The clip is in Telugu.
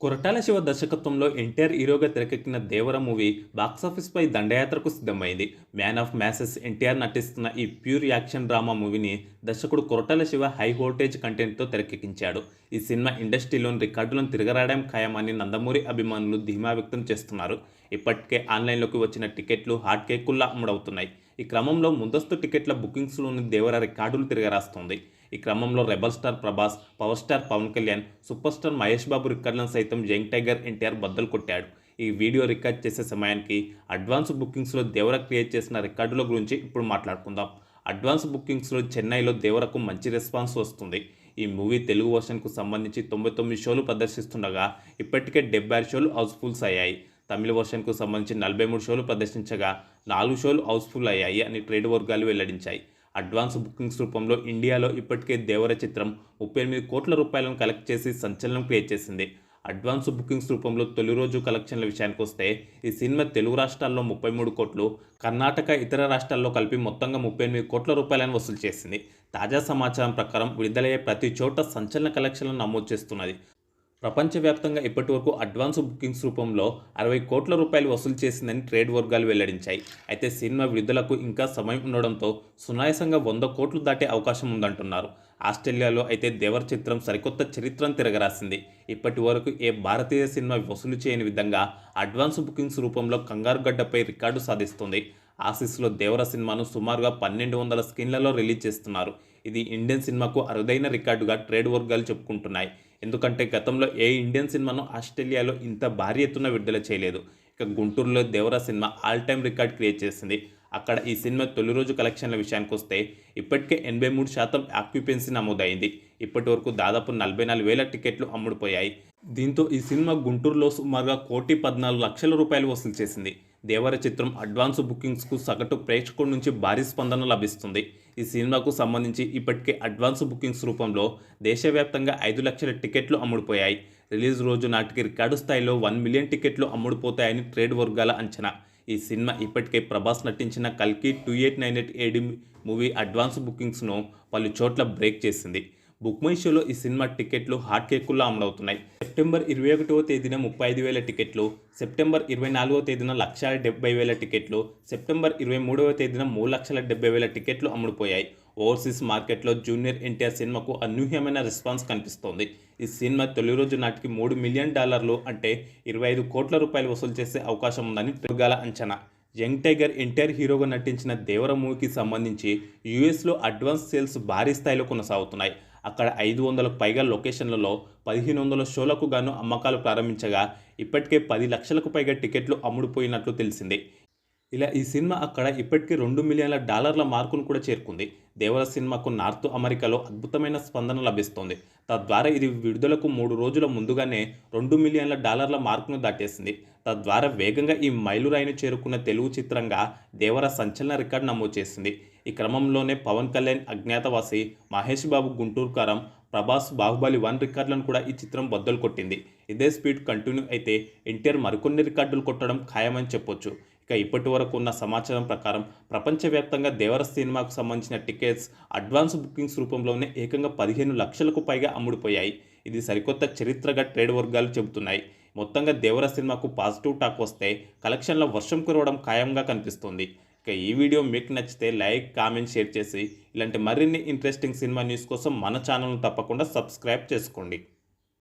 కొరటాల శివ దర్శకత్వంలో ఎన్టీఆర్ హీరోగా తెరకెక్కిన దేవర మూవీ బాక్సాఫీస్పై దండయాత్రకు సిద్ధమైంది. మ్యాన్ ఆఫ్ మ్యాసెస్ ఎన్టీఆర్ నటిస్తున్న ఈ ప్యూర్ యాక్షన్ డ్రామా మూవీని దర్శకుడు కొరటాల శివ హై వోల్టేజ్ కంటెంట్తో తెరకెక్కించాడు. ఈ సినిమా ఇండస్ట్రీలోని రికార్డులను తిరగరాయడం ఖాయమని నందమూరి అభిమానులు ధీమా వ్యక్తం చేస్తున్నారు. ఇప్పటికే ఆన్లైన్లోకి వచ్చిన టికెట్లు హాట్ కేకుల్లా అమ్ముడవుతున్నాయి. ఈ క్రమంలో ముందస్తు టికెట్ల బుకింగ్స్లోని దేవర రికార్డులు తిరగరాస్తోంది. ఈ క్రమంలో rebel star Prabhas power star Pawan Kalyan super star Mahesh Babu రికార్డులను సైతం జంగ్ టైగర్ ఎన్టీఆర్ బద్దలు కొట్టాడు. ఈ వీడియో రికార్డ్ చేసే సమయానికి అడ్వాన్స్ బుకింగ్స్లో దేవర క్రియేట్ చేసిన రికార్డుల గురించి ఇప్పుడు మాట్లాడుకుందాం. అడ్వాన్స్ బుకింగ్స్లో చెన్నైలో దేవరకు మంచి రెస్పాన్స్ వస్తుంది. ఈ మూవీ తెలుగు వర్షన్కు సంబంధించి తొంభై తొమ్మిది షోలు ప్రదర్శిస్తుండగా ఇప్పటికే డెబ్బై ఆరు షోలు హౌస్ఫుల్స్ అయ్యాయి. తమిళ వర్షన్కు సంబంధించి నలభై మూడు షోలు ప్రదర్శించగా నాలుగు షోలు హౌస్ఫుల్ అయ్యాయి అని ట్రేడ్ వర్గాలు వెల్లడించాయి. అడ్వాన్స్ బుకింగ్స్ రూపంలో ఇండియాలో ఇప్పటికే దేవర చిత్రం ముప్పై ఎనిమిది కోట్ల రూపాయలను కలెక్ట్ చేసి సంచలనం క్రియేట్ చేసింది. అడ్వాన్స్ బుకింగ్స్ రూపంలో తొలి రోజు కలెక్షన్ల విషయానికి వస్తే ఈ సినిమా తెలుగు రాష్ట్రాల్లో ముప్పై మూడు కోట్లు కర్ణాటక ఇతర రాష్ట్రాల్లో కలిపి మొత్తంగా ముప్పై ఎనిమిది కోట్ల రూపాయలను వసూలు చేసింది. తాజా సమాచారం ప్రకారం విడుదలయ్యే ప్రతి చోట సంచలన కలెక్షన్లను నమోదు చేస్తున్నది. ప్రపంచవ్యాప్తంగా ఇప్పటివరకు అడ్వాన్స్ బుకింగ్స్ రూపంలో అరవై కోట్ల రూపాయలు వసూలు చేసిందని ట్రేడ్ వర్గాలు వెల్లడించాయి. అయితే సినిమా విడుదలకు ఇంకా సమయం ఉండడంతో సునాయాసంగా వంద కోట్లు దాటే అవకాశం ఉందంటున్నారు. ఆస్ట్రేలియాలో అయితే దేవర్ చిత్రం సరికొత్త చరిత్రను తిరగరాసింది. ఇప్పటి వరకు ఏ భారతీయ సినిమా వసూలు చేయని విధంగా అడ్వాన్స్ బుకింగ్స్ రూపంలో కంగారు గడ్డపై రికార్డు సాధిస్తుంది. ఆసీస్లో దేవర సినిమాను సుమారుగా పన్నెండు వందల స్క్రీన్లలో రిలీజ్ చేస్తున్నారు. ఇది ఇండియన్ సినిమాకు అరుదైన రికార్డుగా ట్రేడ్ వర్గాలు చెప్పుకుంటున్నాయి. ఎందుకంటే గతంలో ఏ ఇండియన్ సినిమాను ఆస్ట్రేలియాలో ఇంత భారీ ఎత్తున విడుదల చేయలేదు. ఇక గుంటూరులో Devara cinema all time record create చేసింది. అక్కడ ఈ సినిమా తొలి రోజు కలెక్షన్ల విషయానికి వస్తే ఇప్పటికే ఎనభై మూడు శాతం ఆక్యుపెన్సీ నమోదైంది. ఇప్పటి వరకు దాదాపు నలభై నాలుగు వేల టికెట్లు అమ్ముడుపోయాయి. దీంతో ఈ సినిమా గుంటూరులో సుమారుగా కోటి పద్నాలుగు లక్షల రూపాయలు వసూలు చేసింది. దేవర చిత్రం అడ్వాన్స్ బుకింగ్స్కు సగటు ప్రేక్షకుల నుంచి భారీ స్పందన లభిస్తుంది. ఈ సినిమాకు సంబంధించి ఇప్పటికే అడ్వాన్స్ బుకింగ్స్ రూపంలో దేశవ్యాప్తంగా ఐదు లక్షల టికెట్లు అమ్ముడుపోయాయి. రిలీజ్ రోజు నాటికి రికార్డు స్థాయిలో వన్ మిలియన్ టికెట్లు అమ్ముడుపోతాయని ట్రేడ్ వర్గాల అంచనా. ఈ సినిమా ఇప్పటికే ప్రభాస్ నటించిన కల్కి two eight nine eight AD movie advance బుకింగ్స్ను పలు చోట్ల బ్రేక్ చేసింది. బుక్ మై షోలో ఈ సినిమా టికెట్లు హాట్ కేకుల్లో అమ్ముడవుతున్నాయి సెప్టెంబర్ ఇరవై ఒకటవ తేదీన ముప్పై ఐదు వేల టికెట్లు సెప్టెంబర్ ఇరవై నాలుగవ తేదీన లక్ష డెబ్బై వేల టికెట్లు సెప్టెంబర్ ఇరవై మూడవ తేదీన మూడు లక్షల డెబ్బై వేల టికెట్లు అమ్ముడుపోయాయి. ఓవర్సీస్ మార్కెట్లో జూనియర్ ఎన్టీఆర్ సినిమాకు అనూహ్యమైన రెస్పాన్స్ కనిపిస్తోంది. ఈ సినిమా తొలి రోజు నాటికి మూడు మిలియన్ డాలర్లు అంటే ఇరవై ఐదు కోట్ల రూపాయలు వసూలు చేసే అవకాశం ఉందని వర్గాల అంచనా. యంగ్ టైగర్ ఎన్టీఆర్ హీరోగా నటించిన దేవర మూవీకి సంబంధించి యూఎస్లో అడ్వాన్స్ సేల్స్ భారీ స్థాయిలో కొనసాగుతున్నాయి. అక్కడ ఐదు వందలకు పైగా లొకేషన్లలో పదిహేను వందల షోలకు గాను అమ్మకాలు ప్రారంభించగా ఇప్పటికే పది లక్షలకు పైగా టికెట్లు అమ్ముడుపోయినట్లు తెలిసింది. ఇలా ఈ సినిమా అక్కడ ఇప్పటికీ రెండు మిలియన్ల డాలర్ల మార్కును కూడా చేరుకుంది. దేవర సినిమాకు నార్త్ అమెరికాలో అద్భుతమైన స్పందన లభిస్తోంది. తద్వారా ఇది విడుదలకు మూడు రోజుల ముందుగానే రెండు మిలియన్ల డాలర్ల మార్కును దాటేసింది. తద్వారా వేగంగా ఈ మైలురాయిని చేరుకున్న తెలుగు చిత్రంగా దేవర సంచలన రికార్డు నమోదు చేసింది. ఈ క్రమంలోనే పవన్ కళ్యాణ్ అజ్ఞాతవాసి మహేష్ బాబు గుంటూరు కారం ప్రభాస్ బాహుబలి వన్ రికార్డులను కూడా ఈ చిత్రం బద్దలు కొట్టింది. ఇదే స్పీడ్ కంటిన్యూ అయితే ఎన్టీఆర్ మరికొన్ని రికార్డులు కొట్టడం ఖాయమని చెప్పొచ్చు. ఇక ఇప్పటి వరకు ఉన్న సమాచారం ప్రకారం ప్రపంచవ్యాప్తంగా దేవర సినిమాకు సంబంధించిన టికెట్స్ అడ్వాన్స్ బుకింగ్స్ రూపంలోనే ఏకంగా పదిహేను లక్షలకు పైగా అమ్ముడుపోయాయి. ఇది సరికొత్త చరిత్రగా ట్రేడ్ వర్గాలు చెబుతున్నాయి. మొత్తంగా దేవర సినిమాకు పాజిటివ్ టాక్ వస్తే కలెక్షన్లో వర్షం కురవడం ఖాయంగా కనిపిస్తుంది. ఇక ఈ వీడియో మీకు నచ్చితే లైక్ కామెంట్ షేర్ చేసి ఇలాంటి మరిన్ని ఇంట్రెస్టింగ్ సినిమా న్యూస్ కోసం మన ఛానల్ను తప్పకుండా సబ్స్క్రైబ్ చేసుకోండి.